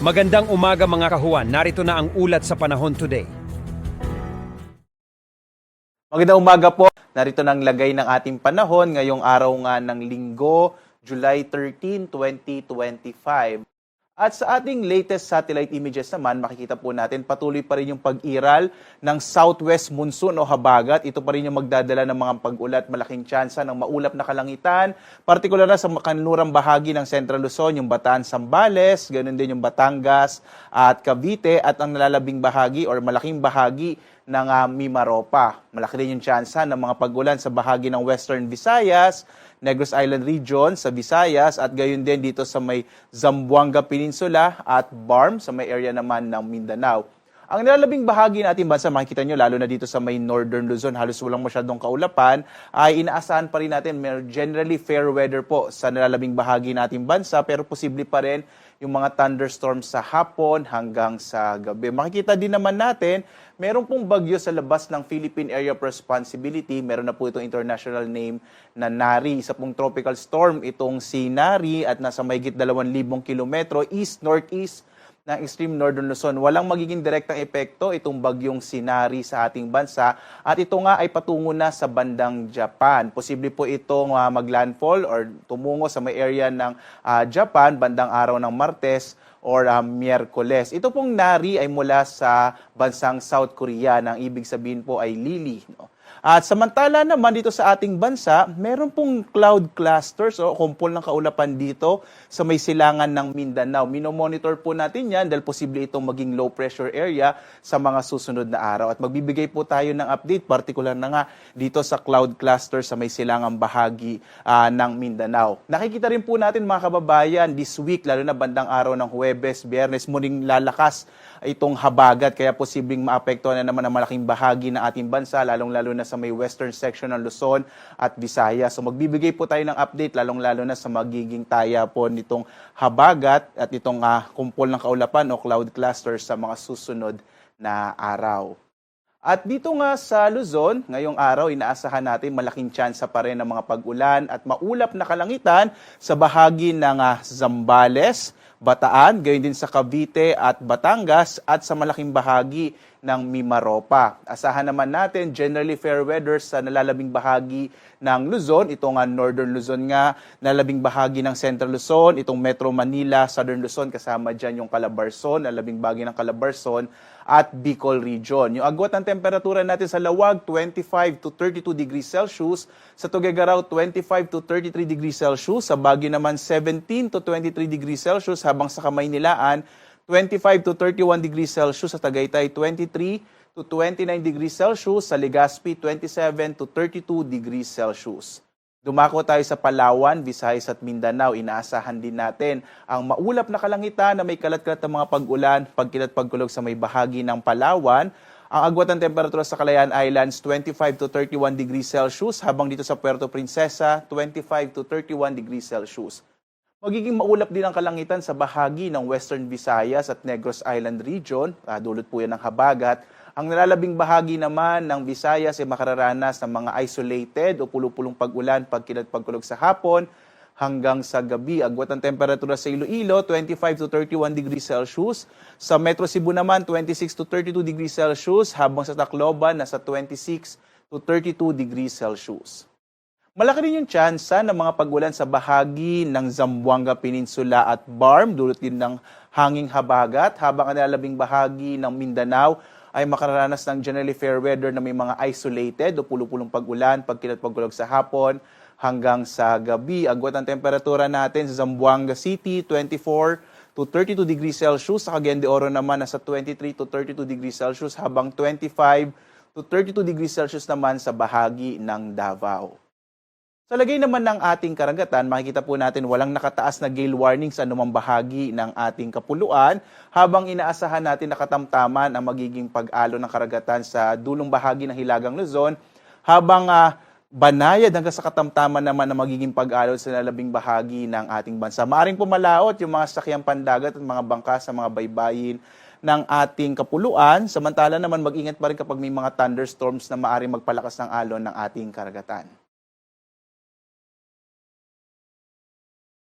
Magandang umaga mga kahuan. Narito na ang ulat sa panahon today. Magandang umaga po. Narito ng lagay ng ating panahon ngayong araw nga ng linggo, July 13, 2025. At sa ating latest satellite images naman, makikita po natin patuloy pa rin yung pag-iral ng southwest monsoon o habagat. Ito pa rin yung magdadala ng mga pag-ulat, malaking tsansa ng maulap na kalangitan, partikular na sa kanlurang bahagi ng Central Luzon, yung Bataan, Sambales, ganun din yung Batangas at Cavite, at ang nalalabing bahagi or malaking bahagi ng uh, Mimaropa. Malaki din yung tsansa ng mga pag-ulan sa bahagi ng Western Visayas, Negros Island Region sa Visayas at gayon din dito sa may Zamboanga Peninsula at Barm sa may area naman ng Mindanao. Ang nilalabing bahagi ng ating bansa, makikita nyo, lalo na dito sa may Northern Luzon, halos walang masyadong kaulapan, ay inaasahan pa rin natin, generally fair weather po sa nilalabing bahagi ng ating bansa, pero posible pa rin yung mga thunderstorms sa hapon hanggang sa gabi. Makikita din naman natin, meron pong bagyo sa labas ng Philippine Area of Responsibility. Meron na po itong international name na Nari. Isa pong tropical storm itong si Nari at nasa mayigit 2,000 kilometro east-northeast ng extreme northern Luzon. Walang magiging direktang epekto itong bagyong Sinari sa ating bansa at ito nga ay patungo na sa bandang Japan. Posible po itong uh, maglandfall or tumungo sa may area ng uh, Japan bandang araw ng Martes or uh, Miyerkules. Ito pong Nari ay mula sa bansang South Korea. Nang ibig sabihin po ay Lili. No? At samantala naman dito sa ating bansa, meron pong cloud clusters o kumpol ng kaulapan dito sa may silangan ng Mindanao. Minomonitor po natin yan dahil posible itong maging low pressure area sa mga susunod na araw. At magbibigay po tayo ng update, particular na nga dito sa cloud cluster sa may silangang bahagi uh, ng Mindanao. Nakikita rin po natin mga kababayan this week, lalo na bandang araw ng Huwebes, Biyernes, muling lalakas itong habagat kaya posibleng maapektuhan na naman ang malaking bahagi ng ating bansa, lalong-lalo na sa may western section ng Luzon at Visayas. So magbibigay po tayo ng update, lalong-lalo na sa magiging taya po nitong habagat at itong uh, kumpol ng kaulapan o cloud cluster sa mga susunod na araw. At dito nga sa Luzon, ngayong araw, inaasahan natin malaking tsansa pa rin ng mga pag-ulan at maulap na kalangitan sa bahagi ng uh, Zambales, Bataan, gayon din sa Cavite at Batangas at sa malaking bahagi ng Mimaropa. Asahan naman natin generally fair weather sa nalalabing bahagi ng Luzon, itong uh, Northern Luzon nga, nalalabing bahagi ng Central Luzon, itong Metro Manila, Southern Luzon, kasama dyan yung Calabarzon, nalalabing bahagi ng Calabarzon, at Bicol Region. Yung agwat ng temperatura natin sa Lawag, 25 to 32 degrees Celsius. Sa Tuguegarao, 25 to 33 degrees Celsius. Sa Baguio naman, 17 to 23 degrees Celsius. Habang sa Kamaynilaan, 25 to 31 degrees Celsius. Sa Tagaytay, 23 to 29 degrees Celsius. Sa Legazpi, 27 to 32 degrees Celsius. Dumako tayo sa Palawan, Visayas at Mindanao. Inaasahan din natin ang maulap na kalangitan na may kalat-kalat ng mga pag-ulan, pagkilat pagkulog sa may bahagi ng Palawan. Ang agwat ng temperatura sa Calayan Islands, 25 to 31 degrees Celsius, habang dito sa Puerto Princesa, 25 to 31 degrees Celsius. Magiging maulap din ang kalangitan sa bahagi ng Western Visayas at Negros Island Region. Uh, dulot po yan ng habagat. Ang nalalabing bahagi naman ng Visayas ay makararanas ng mga isolated o pulupulong pag-ulan, pagkilat pagkulog sa hapon hanggang sa gabi. Agwat ang temperatura sa Iloilo, 25 to 31 degrees Celsius. Sa Metro Cebu naman, 26 to 32 degrees Celsius. Habang sa Tacloban, nasa 26 to 32 degrees Celsius. Malaki rin yung tsansa ng mga pagulan sa bahagi ng Zamboanga Peninsula at Barm, dulot din ng hanging habagat, habang ang nalalabing bahagi ng Mindanao ay makararanas ng generally fair weather na may mga isolated o pulupulong pag-ulan, pagkilat pagkulog sa hapon hanggang sa gabi. Agwat ang temperatura natin sa Zamboanga City, 24 to 32 degrees Celsius. Sa Cagayan de Oro naman, nasa 23 to 32 degrees Celsius, habang 25 to 32 degrees Celsius naman sa bahagi ng Davao. Sa lagay naman ng ating karagatan, makikita po natin walang nakataas na gale warning sa anumang bahagi ng ating kapuluan habang inaasahan natin nakatamtaman ang magiging pag-alo ng karagatan sa dulong bahagi ng Hilagang Luzon habang uh, banayad hanggang sa katamtaman naman ang magiging pag-alo sa nalabing bahagi ng ating bansa. Maaring pumalaot yung mga sakyang pandagat at mga bangka sa mga baybayin ng ating kapuluan, samantala naman mag-ingat pa rin kapag may mga thunderstorms na maaring magpalakas ng alon ng ating karagatan.